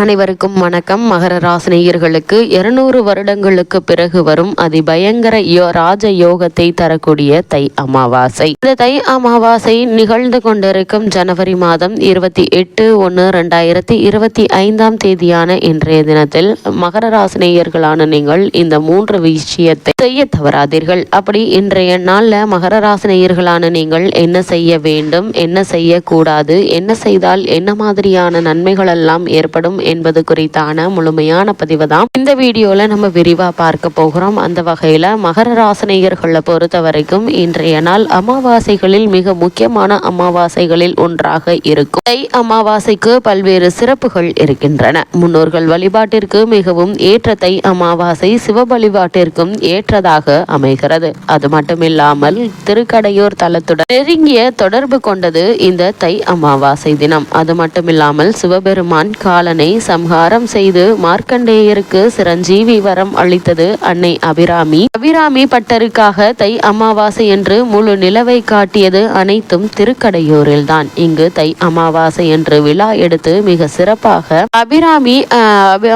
அனைவருக்கும் வணக்கம். மகர ராசினியர்களுக்கு இருநூறு வருடங்களுக்கு பிறகு வரும் அதிபயங்கர யோ ராஜ யோகத்தை தரக்கூடிய தை அமாவாசை. இந்த தை அமாவாசை நிகழ்ந்து கொண்டிருக்கும் ஜனவரி மாதம் இருபத்தி எட்டு ஒன்று ரெண்டாயிரத்தி இருபத்தி ஐந்தாம் தேதியான இன்றைய தினத்தில் மகர ராசினியர்களான நீங்கள் இந்த மூன்று விஷயத்தை செய்ய தவறாதீர்கள். அப்படி இன்றைய நாளில் மகர ராசினியர்களான நீங்கள் என்ன செய்ய வேண்டும் என்ன செய்யக்கூடாது என்ன செய்தால் என்ன மாதிரியான நன்மைகள் எல்லாம் ஏற்படும் என்பது குறித்தான முழுமையான பதிவு தான் இந்த வீடியோல நம்ம விரிவா பார்க்க போகிறோம். அந்த வகையில மகர ராசினியர்களை பொறுத்த வரைக்கும் இன்றைய நாள் அமாவாசைகளில் மிக முக்கியமான அமாவாசைகளில் ஒன்றாக இருக்கும். தை அமாவாசைக்கு பல்வேறு சிறப்புகள் இருக்கின்றன. முன்னோர்கள் வழிபாட்டிற்கு மிகவும் ஏற்ற தை அமாவாசை சிவ வழிபாட்டிற்கும் ஏற்றதாக அமைகிறது. அது மட்டுமில்லாமல் திருக்கடையூர் தலத்துடன் நெருங்கிய தொடர்பு கொண்டது இந்த தை அமாவாசை தினம். அது மட்டுமில்லாமல் சிவபெருமான் காலனை சம்ஹாரம் செய்து மார்க்கண்டேயருக்கு சிரஞ்சீவி வரம் அளித்தது அன்னை அபிராமி. அபிராமி பட்டருக்காக தை அமாவாசை என்று முழு நிலவை காட்டியது அனைத்தும் திருக்கடையூரில் தான் இங்கு தை அமாவாசை என்று விழா எடுத்து மிக சிறப்பாக அபிராமி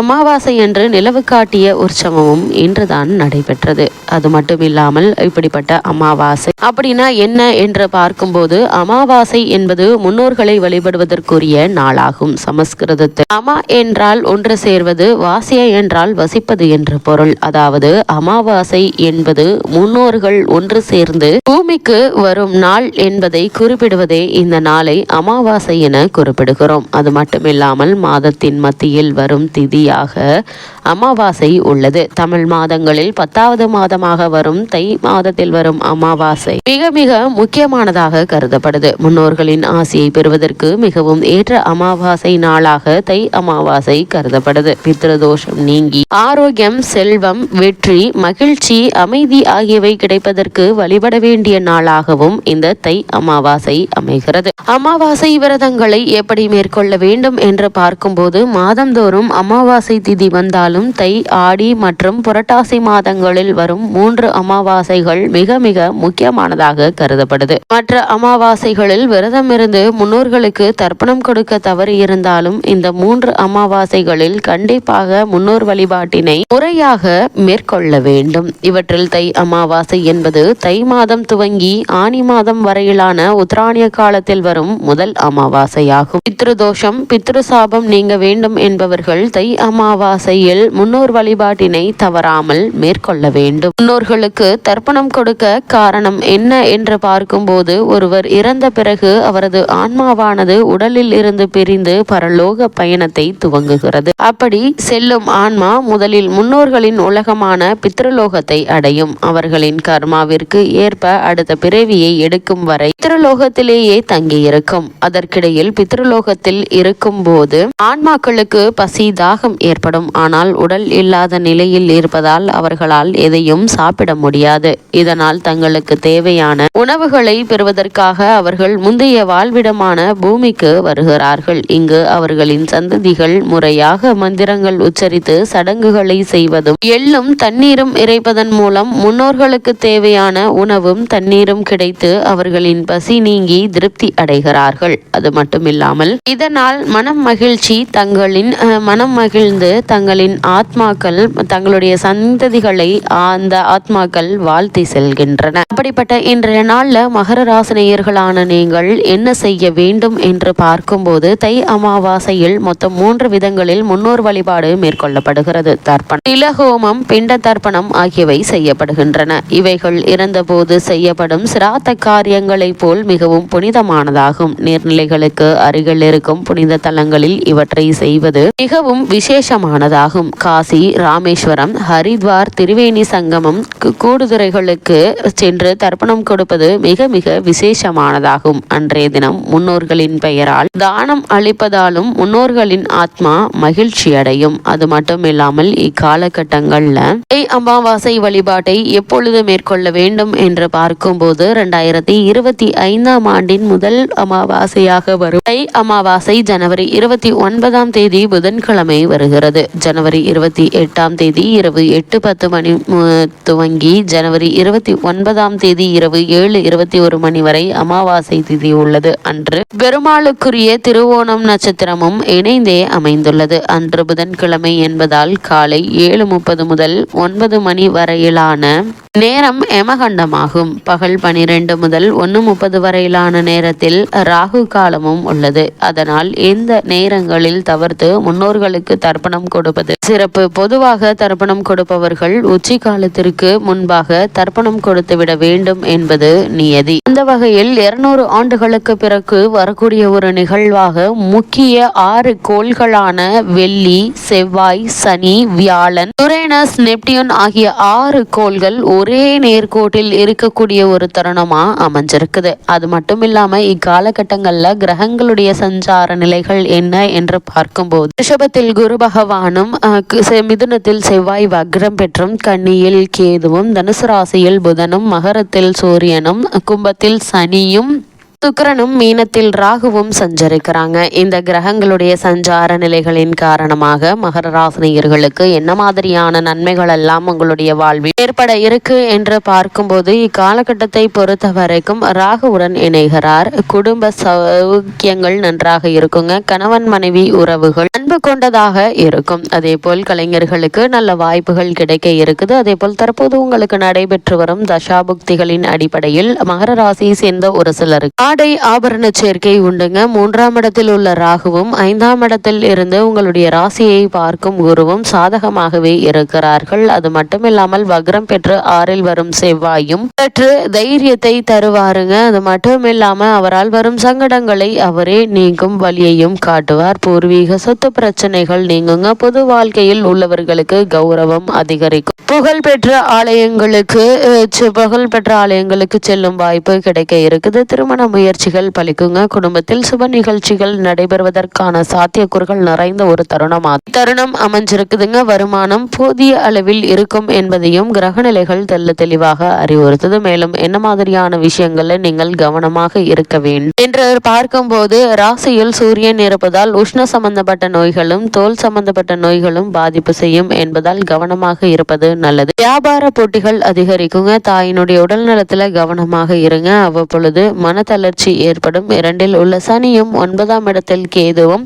அமாவாசை என்று நிலவு காட்டிய உற்சவமும் இன்றுதான் நடைபெற்றது. அது மட்டும் இல்லாமல் இப்படிப்பட்ட அமாவாசை அப்படின்னா என்ன என்று பார்க்கும்போது அமாவாசை என்பது முன்னோர்களை வழிபடுவதற்குரிய நாளாகும். சமஸ்கிருதத்தில் அமா என்றால் ஒன்று சேர்வது வாசிய என்றால் வசிப்பது என்று பொருள். அதாவது அமாவாசை என்பது முன்னோர்கள் ஒன்று சேர்ந்து பூமிக்கு வரும் நாள் என்பதை குறிப்பிடுவதே இந்த நாளை அமாவாசை என குறிப்பிடுகிறோம். அது மட்டுமில்லாமல் மாதத்தின் மத்தியில் வரும் திதியாக அமாவாசை உள்ளது. தமிழ் மாதங்களில் பத்தாவது மாதமாக வரும் தை மாதத்தில் வரும் அமாவாசை மிக மிக முக்கியமானதாக கருதப்படுது. முன்னோர்களின் ஆசையை பெறுவதற்கு மிகவும் ஏற்ற அமாவாசை நாளாக தை அமா அமாவாசை கருதப்படுது. பித்ரதோஷம் நீங்கி ஆரோக்கியம் செல்வம் வெற்றி மகிழ்ச்சி அமைதி ஆகியவை கிடைப்பதற்கு வழிபட வேண்டிய நாளாகவும் இந்த தை அமாவாசை அமைகிறது. அமாவாசை விரதங்களை எப்படி மேற்கொள்ள வேண்டும் என்று பார்க்கும்போது மாதந்தோறும் அமாவாசை திதி வந்தாலும் தை ஆடி மற்றும் புரட்டாசி மாதங்களில் வரும் மூன்று அமாவாசைகள் மிக மிக முக்கியமானதாக கருதப்படுது. மற்ற அமாவாசைகளில் விரதம் இருந்து முன்னோர்களுக்கு தர்ப்பணம் கொடுக்க தவறி இருந்தாலும் இந்த மூன்று அமாவாசைகளில் கண்டிப்பாக முன்னோர் வழிபாட்டினை முறையாக மேற்கொள்ள வேண்டும். இவற்றில் தை அமாவாசை என்பது தை மாதம் துவங்கி ஆனி மாதம் வரையிலான உத்ராணிய காலத்தில் வரும் முதல் அமாவாசையாகும். பித்ருதோஷம் பித்ருசாபம் நீங்க வேண்டும் என்பவர்கள் தை அமாவாசையில் முன்னோர் வழிபாட்டினை தவறாமல் மேற்கொள்ள வேண்டும். முன்னோர்களுக்கு தர்ப்பணம் கொடுக்க காரணம் என்ன என்று பார்க்கும்போது ஒருவர் இறந்த பிறகு அவரது ஆன்மாவானது உடலில் இருந்து பிரிந்து பரலோக பயணத்தை துவங்குகிறது. அப்படி செல்லும் ஆன்மா முதலில் முன்னோர்களின் உலகமான பித்ருலோகத்தை அடையும். அவர்களின் கர்மாவிற்கு ஏற்ப அடுத்த பிறவியை எடுக்கும் வரை பித்ருலோகத்திலேயே தங்கியிருக்கும். அதற்கிடையில் பித்ருலோகத்தில் இருக்கும் போது ஆன்மாக்களுக்கு பசி தாகம் ஏற்படும். ஆனால் உடல் இல்லாத நிலையில் இருப்பதால் அவர்களால் எதையும் சாப்பிட முடியாது. இதனால் தங்களுக்கு தேவையான உணவுகளை பெறுவதற்காக அவர்கள் முந்தைய வாழ்விடமான பூமிக்கு வருகிறார்கள். இங்கு அவர்களின் சந்ததிகள் முறையாக மந்திரங்கள் உச்சரித்து சடங்குகளை செய்வதும் எள்ளும் தண்ணீரும் இறைப்பதன் மூலம் முன்னோர்களுக்கு தேவையான உணவும் தண்ணீரும் கிடைத்து அவர்களின் பசி நீங்கி திருப்தி அடைகிறார்கள். அது மட்டுமில்லாமல் இதனால் மனம் மகிழ்ச்சி தங்களின் மனம் மகிழ்ந்து தங்களின் ஆத்மாக்கள் தங்களுடைய சந்ததிகளை அந்த ஆத்மாக்கள் வாழ்த்தி செல்கின்றன. அப்படிப்பட்ட இன்றைய நாள்ல மகர ராசினியர்களான நீங்கள் என்ன செய்ய வேண்டும் என்று பார்க்கும்போது தை அமாவாசையில் மொத்தம் மூன்று விதங்களில் முன்னோர் வழிபாடு மேற்கொள்ளப்படுகிறது. தர்ப்பணம் திலஹோமம் பிண்ட தர்ப்பணம் ஆகியவை செய்யப்படுகின்றன. இவைகள் இறந்தபோது செய்யப்படும் சிராத்த காரியங்களைப் போல் மிகவும் புனிதமானதாகும். நீர்நிலைகளுக்கு அருகில் இருக்கும் புனித தலங்களில் இவற்றை செய்வது மிகவும் விசேஷமானதாகும். காசி ராமேஸ்வரம் ஹரித்வார் திரிவேணி சங்கமம் கூடுதுறைகளுக்கு சென்று தர்ப்பணம் கொடுப்பது மிக மிக விசேஷமானதாகும். அன்றைய தினம் முன்னோர்களின் பெயரால் தானம் அளிப்பதாலும் முன்னோர்களின் ஆத்மா மகிழ்ச்சி அடையும். அது மட்டும் இல்லாமல் இக்காலகட்டங்கள்ல அமாவாசை வழிபாட்டை எப்பொழுது மேற்கொள்ள வேண்டும் என்று பார்க்கும்போது இரண்டாயிரத்தி இருபத்தி ஐந்தாம் ஆண்டின் முதல் அமாவாசையாக வரும். தை அமாவாசை ஜனவரி இருபத்தி ஒன்பதாம் தேதி புதன்கிழமை வருகிறது. ஜனவரி இருபத்தி எட்டாம் தேதி இரவு எட்டு பத்து மணி துவங்கி ஜனவரி இருபத்தி ஒன்பதாம் தேதி இரவு ஏழு இருபத்தி ஒரு மணி வரை அமாவாசை திதி உள்ளது. அன்று பெருமாளுக்குரிய திருவோணம் நட்சத்திரமும் இணைந்தே அமைந்துள்ளது. அன்று புதன்கிழமை என்பதால் காலை ஏழு முப்பது முதல் ஒன்பது மணி வரையிலான நேரம் எமகண்டமாகும் பகல் பனிரெண்டு முதல் ஒன்று முப்பது வரையிலான நேரத்தில் ராகு காலமும் உள்ளது. அதனால் இந்த நேரங்களில் தவிர்த்து முன்னோர்களுக்கு தர்ப்பணம் கொடுப்பது சிறப்பு. பொதுவாக தர்ப்பணம் கொடுப்பவர்கள் உச்சி காலத்திற்கு முன்பாக தர்ப்பணம் கொடுத்துவிட வேண்டும் என்பது நியதி. அந்த வகையில் இருநூறு ஆண்டுகளுக்கு பிறகு வரக்கூடிய ஒரு நிகழ்வாக முக்கிய ஆறு கோள்களான வெள்ளி செவ்வாய் சனி வியாழன் யுரேனஸ் நெப்டியூன் ஆகிய ஆறு கோள்கள் ஒரே நேர்கோட்டில் இருக்கக்கூடிய ஒரு தருணமாக அமைஞ்சிருக்குது. அது மட்டும் இல்லாம இக்காலகட்டங்களில் கிரகங்களுடைய சஞ்சார நிலைகள் என்ன என்று பார்க்கும்போது ரிஷபத்தில் குரு பகவானும் மிதுனத்தில் செவ்வாய் வக்ரம் பெற்றும் கன்னியில் கேதுவும் தனுசு ராசியில் புதனும் மகரத்தில் சூரியனும் கும்பத்தில் சனியும் சுக்கரனும் மீனத்தில் ராகுவும் சஞ்சரிக்கிறாங்க. இந்த கிரகங்களுடைய சஞ்சார நிலைகளின் காரணமாக மகர ராசினியர்களுக்கு என்ன மாதிரியான நன்மைகள் எல்லாம் உங்களுடைய வாழ்வில் ஏற்பட இருக்கு என்று பார்க்கும்போது இக்காலகட்டத்தை பொறுத்த வரைக்கும் ராகுவுடன் இணைகிறார். குடும்ப சௌக்கியங்கள் நன்றாக இருக்குங்க. கணவன் மனைவி உறவுகள் அன்பு கொண்டதாக இருக்கும். அதே போல் கலைஞர்களுக்கு நல்ல வாய்ப்புகள் கிடைக்க இருக்குது. அதே போல் தற்போது உங்களுக்கு நடைபெற்று வரும் தசாபுக்திகளின் அடிப்படையில் மகர ராசியை சேர்ந்த ஒரு சிலருக்கு ஆடை ஆபரண சேர்க்கை உண்டுங்க. மூன்றாம் இடத்தில் உள்ள ராகுவும் ஐந்தாம் இடத்தில் இருந்து உங்களுடைய ராசியை பார்க்கும் குருவும் சாதகமாகவே இருக்கிறார்கள். அது மட்டுமில்லாமல் வக்ரம் பெற்று ஆறில் வரும் செவ்வாயும் பெற்று தைரியத்தை தருவாருங்க. அது மட்டும் இல்லாம அவரால் வரும் சங்கடங்களை அவரே நீங்கும் வழியையும் காட்டுவார். பூர்வீக சொத்து பிரச்சனைகள் நீங்குங்க. பொது வாழ்க்கையில் உள்ளவர்களுக்கு கௌரவம் அதிகரிக்கும். புகழ் பெற்ற ஆலயங்களுக்கு புகழ் பெற்ற ஆலயங்களுக்கு செல்லும் வாய்ப்பு கிடைக்க இருக்குது. திருமணம் முயற்சிகள் பலிக்குங்க. குடும்பத்தில் சுப நிகழ்ச்சிகள் நடைபெறுவதற்கான சாத்தியக்கூறுகள் நிறைந்த ஒரு தருணம்? தருணம் அமைஞ்சிருக்குதுங்க. வருமானம் போதிய அளவில் இருக்கும் என்பதையும் கிரகநிலைகள் தெல்ல தெளிவாக அறிவுறுத்தது. மேலும் என்ன மாதிரியான விஷயங்கள்ல நீங்கள் கவனமாக இருக்க வேண்டும்? என்று பார்க்கும்போது ராசியில் சூரியன் இருப்பதால் உஷ்ண சம்பந்தப்பட்ட நோய்களும் தோல் சம்பந்தப்பட்ட நோய்களும் பாதிப்பு செய்யும் என்பதால் கவனமாக இருப்பது நல்லது. வியாபார போட்டிகள் அதிகரிக்குங்க. தாயினுடைய உடல் நலத்துல கவனமாக இருங்க. அவ்வப்பொழுது மனதளர்ச்சி வளர்ச்சி ஏற்படும். இரண்டில் உள்ள சனியும் ஒன்பதாம் இடத்தில் கேதுவும்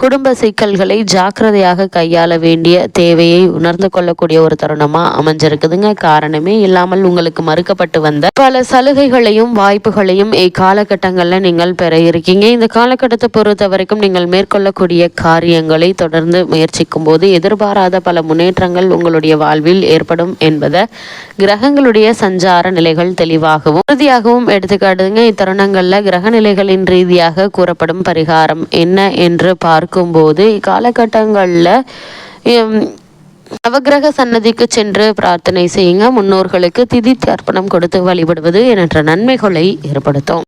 குடும்ப சிக்கல்களை ஜாக்கிரதையாக கையாள வேண்டிய தேவையை உணர்ந்து கொள்ளக்கூடிய ஒரு தருணமா அமைஞ்சிருக்குதுங்க. காரணமே இல்லாமல் உங்களுக்கு மறுக்கப்பட்டு வந்த பல சலுகைகளையும் வாய்ப்புகளையும் இக்காலகட்டங்களில் நீங்கள் பெற இருக்கீங்க. இந்த காலகட்டத்தை பொறுத்த வரைக்கும் நீங்கள் மேற்கொள்ளக்கூடிய காரியங்களை தொடர்ந்து முயற்சிக்கும் போது எதிர்பாராத பல முன்னேற்றங்கள் உங்களுடைய வாழ்வில் ஏற்படும் என்பதை கிரகங்களுடைய சஞ்சார நிலைகள் தெளிவாகவும் உறுதியாகவும் எடுத்துக்காட்டுங்க இத்தருணங்கள் உள்ள கிரகநிலைகளின் ரீதியாக கூறப்படும் பரிகாரம் என்ன என்று பார்க்கும்போது இக்காலகட்டங்களில் நவகிரக சன்னதிக்கு சென்று பிரார்த்தனை செய்யுங்க. முன்னோர்களுக்கு திதி தர்ப்பணம் கொடுத்து வழிபடுவது என்ற நன்மைகளை ஏற்படுத்தும்.